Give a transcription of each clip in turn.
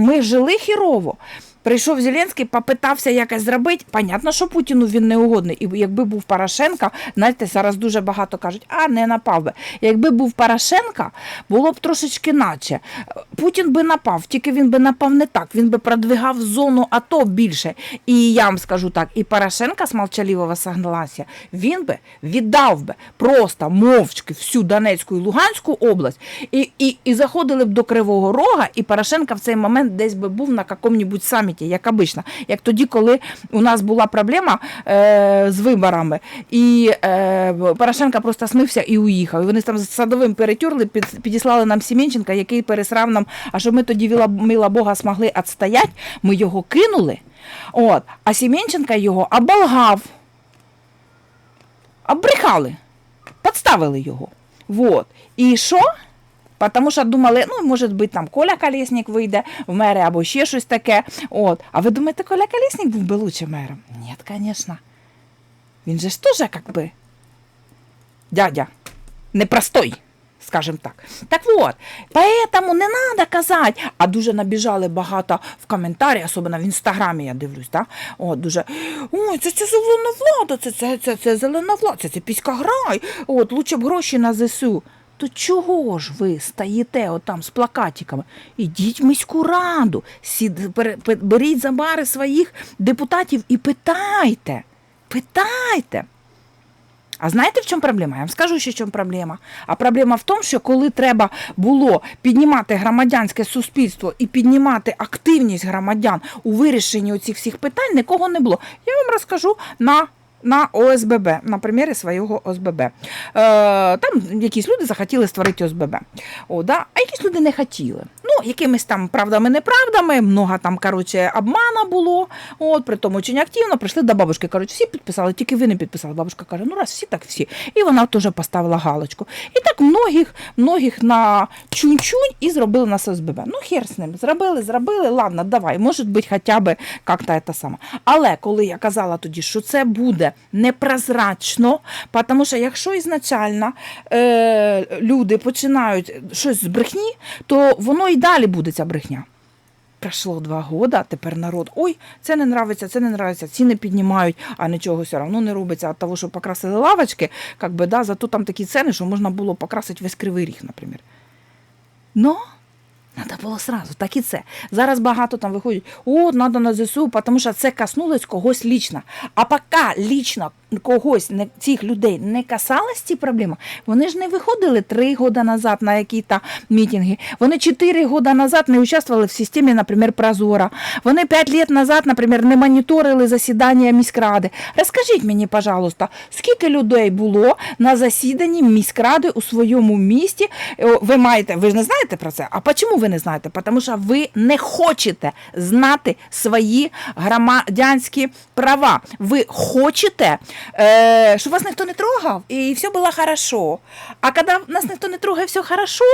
ми жили хірово. Прийшов Зеленський, попитався якось зробити. Понятно, що Путіну він не угодний. І якби був Порошенко, знаєте, зараз дуже багато кажуть, а не напав би. Якби був Порошенко, було б трошечки наче. Путін би напав, тільки він би напав не так. Він би продвигав зону АТО більше. І я вам скажу так, і Порошенко з молчаливого согласия, він би віддав би просто мовчки всю Донецьку і Луганську область, і, і, і заходили б до Кривого Рога, і Порошенко в цей момент десь би був на якому-небудь саміті, як обично. Як тоді, коли у нас була проблема е, з виборами, і е, Порошенко просто смився і уїхав. І вони там з садовим перетюрли, під, підіслали нам Сімінченка, який пересрав нам, а що ми тоді, віла, мила Бога, змогли відстояти, ми його кинули. От, а Сімінченка його оболгав. Обрехали, підставили його. Вот. І що? Тому що думали, ну, може бути, там Коля Колєснік вийде в мери або ще щось таке. От. А ви думаєте, Коля Колєснік був би лучше мером? Ні, звісно. Він же ж теж, як би, дядя, непростой, скажем так. Так вот, поэтому не надо казати. А дуже набіжали багато в коментарі, особливо в інстаграмі я дивлюсь, так? От, дуже, ой, це, це зелена влада, це, це, це, це зелена влада, це, це піська грай, от, лучше б гроші на ЗСУ. То чого ж ви стоїте отам з плакатиками? Ідіть в міську раду, сід, беріть за бари своїх депутатів і питайте. Питайте. А знаєте, в чому проблема? Я вам скажу, що в чому проблема. А проблема в тому, що коли треба було піднімати громадянське суспільство і піднімати активність громадян у вирішенні оцих всіх питань, нікого не було. Я вам розкажу на. На ОСББ, на примірі свого ОСББ. Е, там якісь люди захотіли створити ОСББ. О, да? А якісь люди не хотіли. Якимись там правдами, неправдами, много там, коротше, обмана було. От, при тому очень активно прийшли до бабушки. Кажуть, всі підписали, тільки ви не підписали. Бабушка каже, ну раз всі, так всі. І вона теж поставила галочку. І так многих, многих на чунь-чунь і зробили нас ОСББ. Ну, хер з ним. Зробили, зробили, ладно, давай, може бути хоча б як-то це саме. Але коли я казала тоді, що це буде непрозрачно, тому що якщо ізначально е, люди починають щось з брехні, то воно і далі буде ця брехня. Пройшло два роки, тепер народ, ой, це не нравиться, це не нравиться, ціни піднімають, а нічого все одно не робиться. От того, що покрасили лавочки, как би, да, зато там такі ціни, що можна було покрасити весь кривий ріг, наприклад. Но Надо було сразу, так і це. Зараз багато там виходять, о, треба на ЗСУ, тому що це коснулось когось лічно. А поки лічно когось не, цих людей не касалась ці проблеми, вони ж не виходили три роки назад на якісь мітинги. Вони чотири роки назад не участвували в системі, наприклад, Прозора. Вони п'ять років назад, наприклад, не моніторили засідання міськради. Розкажіть мені, пожалуйста, скільки людей було на засіданні міськради у своєму місті? Е, Ви маєте, ви ж не знаєте про це? А чому ви не знаєте? Тому що ви не хочете знати свої громадянські права. Ви хочете, е, щоб вас ніхто не трогав, і все було хорошо. А коли нас ніхто не трогає, все хорошо,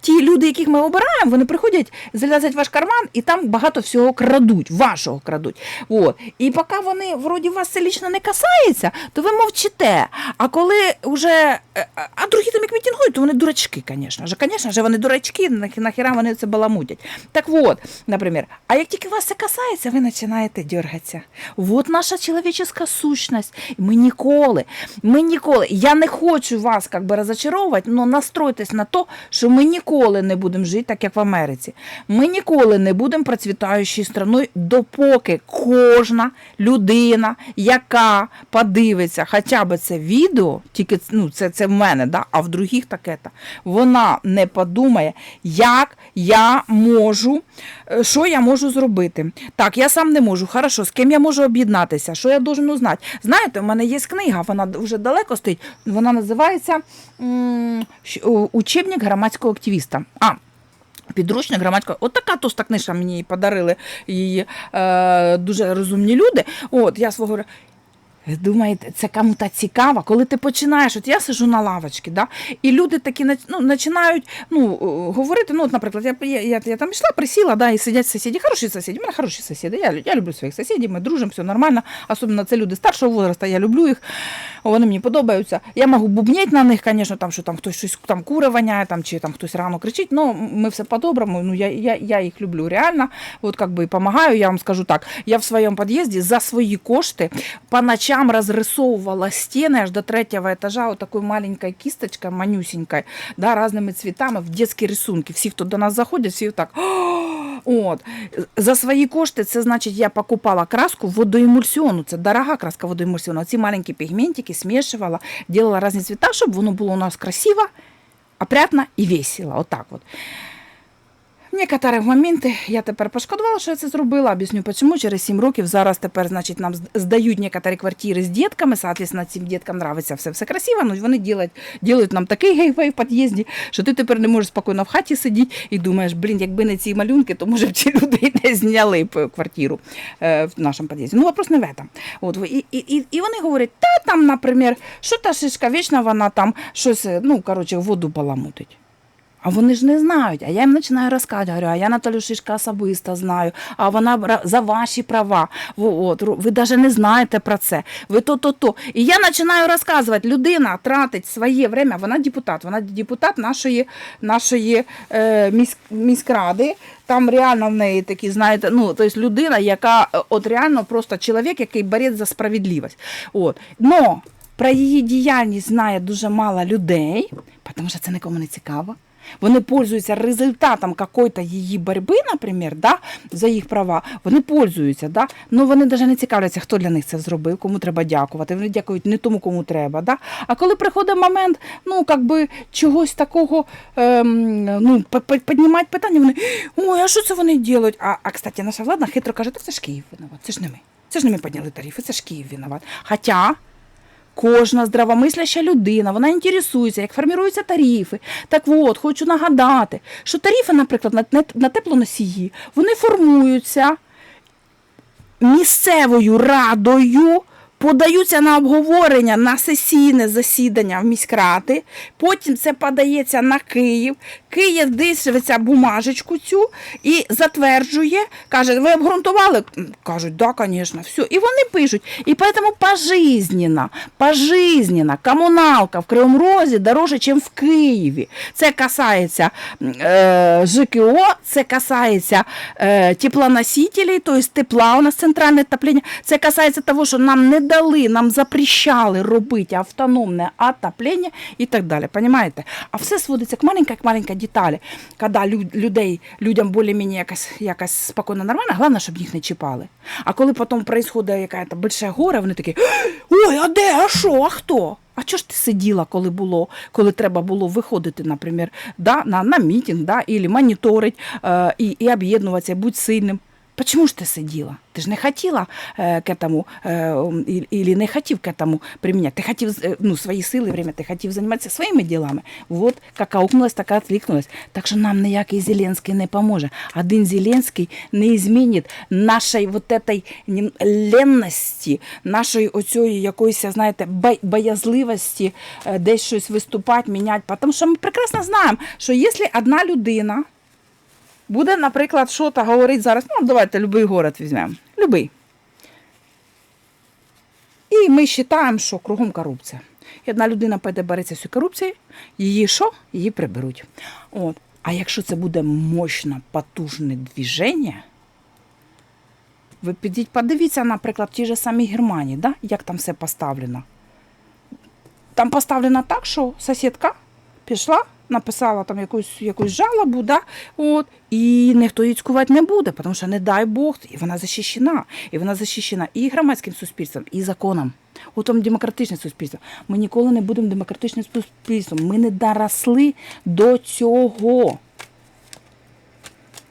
ті люди, яких ми обираємо, вони приходять, залазять в ваш карман і там багато всього крадуть, вашого крадуть. От. І поки вони вроді вас це лічно не касається, то ви мовчите. А коли вже. е, А другі там як мітингують, то вони дурачки, звісно. Звісно вони дурачки, нахіра вони це баламутять. Так от, наприклад, а як тільки вас це касається, ви починаєте дергатися. Вот наша чоловіча сущність. І Ніколи, ми ніколи. Я не хочу вас как би розочаровувати, але настройтесь на те, що ми ніколи не будемо жити так, як в Америці. Ми ніколи не будемо процвітаючою страною, допоки кожна людина, яка подивиться хоча б це відео, тільки ну, це, це в мене, да? а в других таке, та, вона не подумає, як я можу, е, що я можу зробити. Так, я сам не можу. Хорошо, з ким я можу об'єднатися? Що я должен узнати? Знаєте, у мене є книга, вона вже далеко стоїть. Вона називається Учебник громадського активіста. А, Підручник громадського. От така тоста книжка мені подарили її е, дуже розумні люди. От, я свого думаєте, це кому-то цікаво, коли ти починаєш, от я сижу на лавочці, да, і люди такі ну, починають ну, говорити, ну, от, наприклад, я, я, я, я там йшла, присіла, да, і сидять сусіди, хороші сусіди, у мене хороші сусіди, я, я люблю своїх сусідів, ми дружимо, все нормально, особливо це люди старшого возрасту, я люблю їх, вони мені подобаються. Я можу бубніть на них, звісно, там, що там хтось щось там кури там, чи там хтось рано кричить, ну, ми все по-доброму, ну, я, я, я їх люблю реально, от бы допомагаю, я вам скажу так, я в своєму під'їзді за свої кошти по ночам разрисовывала стены аж до третьего этажа вот такой маленькой кисточкой, манюсенькой, да, разными цветами в детські рисунки. Всі, хто до нас заходять, всі так. От. За свої кошти, це значить, я покупала краску водоемульсіону. Це дорога краска водоемульсіону. Ці маленькі пігментики смішувала, делала різні цвіта, щоб воно було у нас красиво, опрятно і весело. Отак от. Некоторі моменти я тепер пошкодувала, що я це зробила. Об'ясню чому. Через 7 років зараз тепер, значить, нам здають некоторі квартири з дітками. Соответственно, цим діткам нравиться все, все красиво. Ну вони ділять, ділять нам такий гейвей в під'їзді, що ти тепер не можеш спокійно в хаті сидіти і думаєш, блін, якби не ці малюнки, то може б ці люди не зняли б квартиру е, в нашому під'їзді. Ну, вопрос не в этом. От, і, і, і, і вони говорять, та там, наприклад, що та шишка вічна, вона там щось, е, ну, коротше, воду баламутить. А вони ж не знають. А я їм починаю розказувати, говорю, а я Наталю Шишка особисто знаю, а вона за ваші права. От, ви навіть не знаєте про це. Ви то-то-то. І я починаю розказувати, людина тратить своє время, вона депутат, вона депутат нашої, нашої е, міськ, міськради. Там реально в неї такі, знаєте, ну, тобто людина, яка е, от реально просто чоловік, який бореться за справедливість. От. Но про її діяльність знає дуже мало людей, тому що це нікому не цікаво. Вони пользуються результатом какой-то її боротьби, наприклад, да, за їх права. Вони пользуються, да, ну вони навіть не цікавляться, хто для них це зробив, кому треба дякувати. Вони дякують не тому, кому треба. Да. А коли приходить момент, ну как би чогось такого ем, ну, п- п- піднімати питання, вони ой, а що це вони роблять? А, а кстати, наша влада хитро каже, це ж Київ виноват, це ж не ми. Це ж не ми підняли тарифи, це ж Київ виноват. Хоча Кожна здравомисляща людина, вона інтересується, як формуються тарифи. Так от, хочу нагадати, що тарифи, наприклад, на, на- на теплоносії, вони формуються місцевою радою, подаються на обговорення на сесійне засідання в міськради, потім це подається на Київ. Київ дивиться бумажечку цю і затверджує, каже, ви обґрунтували? Кажуть, да, звісно, все. І вони пишуть. І тому пожизненно, пожизненно комуналка в Кривому Розі дороже, ніж в Києві. Це касається е, ЖКО, це касається е, теплоносителей, тобто тепла у нас центральне отоплення. Це касається того, що нам не дали, нам запрещали робити автономне отоплення і так далі. Понимаєте? А все сводиться к маленькой, к маленькой деталі. Коли людей, людям більш-менш якось, якось спокійно, нормально, головне, щоб їх не чіпали. А коли потім відбувається якесь більше горе, вони такі, ой, а де, а що, а хто? А чого ж ти сиділа, коли було, коли треба було виходити, наприклад, да, на, на мітинг, да, або моніторить е, і, і об'єднуватися, бути сильним? Почему ж ти сиділа? Ти ж не хотіла е, к этому, е, і- или не хотів к этому применять. Ти хотів е, ну, свої сили, время, ти хотів займатися своїми ділами. Вот, як аукнулась, так і відкликнулась. Так що нам ніякий Зеленський не поможе. Один Зеленський не змінить нашої вот этой нем- ленності, нашої оцієї якоїсь, знаєте, бо- боязливості е, десь щось виступати, міняти. Тому що ми прекрасно знаємо, що якщо одна людина буде, наприклад, що то говорить зараз, ну, давайте любий город візьмемо. Любий. І ми вважаємо, що кругом корупція. І одна людина піде бореться з цією корупцією, її що? Її приберуть. От. А якщо це буде мощне, потужне движення, ви підіть, подивіться, наприклад, в тій же самій Германії, да? як там все поставлено. Там поставлено так, що сусідка пішла, написала там якусь, якусь жалобу, да? От, і ніхто її цькувати не буде, тому що, не дай Бог, і вона захищена. І вона захищена і громадським суспільством, і законом. От там демократичне суспільство. Ми ніколи не будемо демократичним суспільством. Ми не доросли до цього.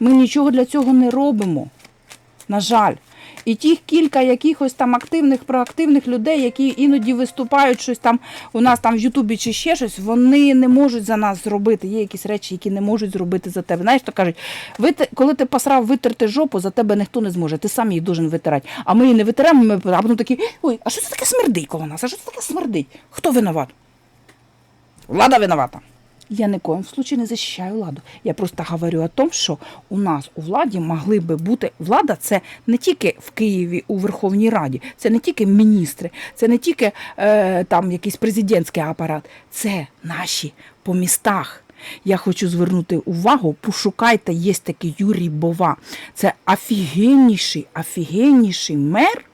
Ми нічого для цього не робимо. На жаль. І тих кілька якихось там активних, проактивних людей, які іноді виступають щось там у нас там в Ютубі чи ще щось, вони не можуть за нас зробити. Є якісь речі, які не можуть зробити за тебе. Знаєш, то кажуть, вити- коли ти посрав витерти жопу, за тебе ніхто не зможе. Ти сам її должен витирати. А ми її не витираємо, ми, а потім такі, ой, а що це таке смердить коло нас? А що це таке смердить? Хто винуват? Влада виновата. Я ні в случае не захищаю владу. Я просто говорю о том, що у нас у владі могли би бути влада. Це не тільки в Києві у Верховній Раді, це не тільки міністри, це не тільки е, там якийсь президентський апарат, це наші по містах. Я хочу звернути увагу, пошукайте, є такий Юрій Бова. Це офігенніший, офігенніший мер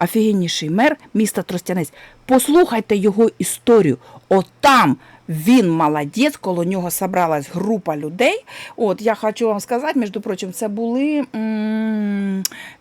офігенніший мер міста Тростянець. Послухайте його історію. Отам він молодець, коло нього зібралась група людей. От я хочу вам сказати, між прочим, це були.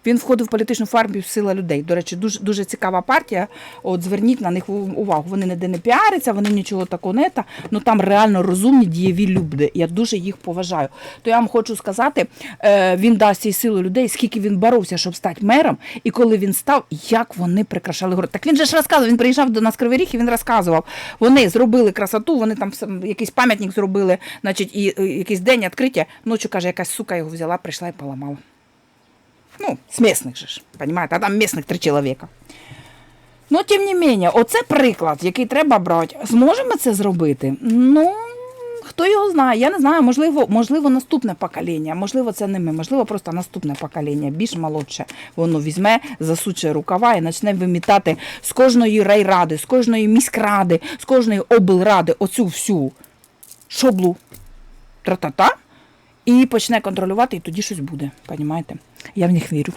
Він входив в політичну партію Сила людей. До речі, дуже дуже цікава партія. От зверніть на них увагу. Вони ніде не піаряться, вони нічого такого не та. Ну там реально розумні дієві люди. Я дуже їх поважаю. То я вам хочу сказати, е, він дасть цій силу людей, скільки він боровся, щоб стати мером, і коли він став, як вони прикрашали город. Так він же ж розказував, він приїжджав до нас Кривий Ріг і він розказував. Вони зробили красоту, вони там якийсь пам'ятник зробили, значить, і якийсь день відкриття. Ночі, каже, якась сука його взяла, прийшла і поламала. Ну, з місних же ж, розумієте, а там місних три чоловіка. Ну, тим не менше, оце приклад, який треба брати. Зможемо це зробити? Ну, хто його знає, я не знаю, можливо, можливо, наступне покоління, можливо, це не ми, можливо, просто наступне покоління, більш молодше. Воно візьме, засуче рукава і почне вимітати з кожної райради, з кожної міськради, з кожної облради оцю всю шоблу тра-та-та, і почне контролювати, і тоді щось буде. Понімаєте? Я в них вірю.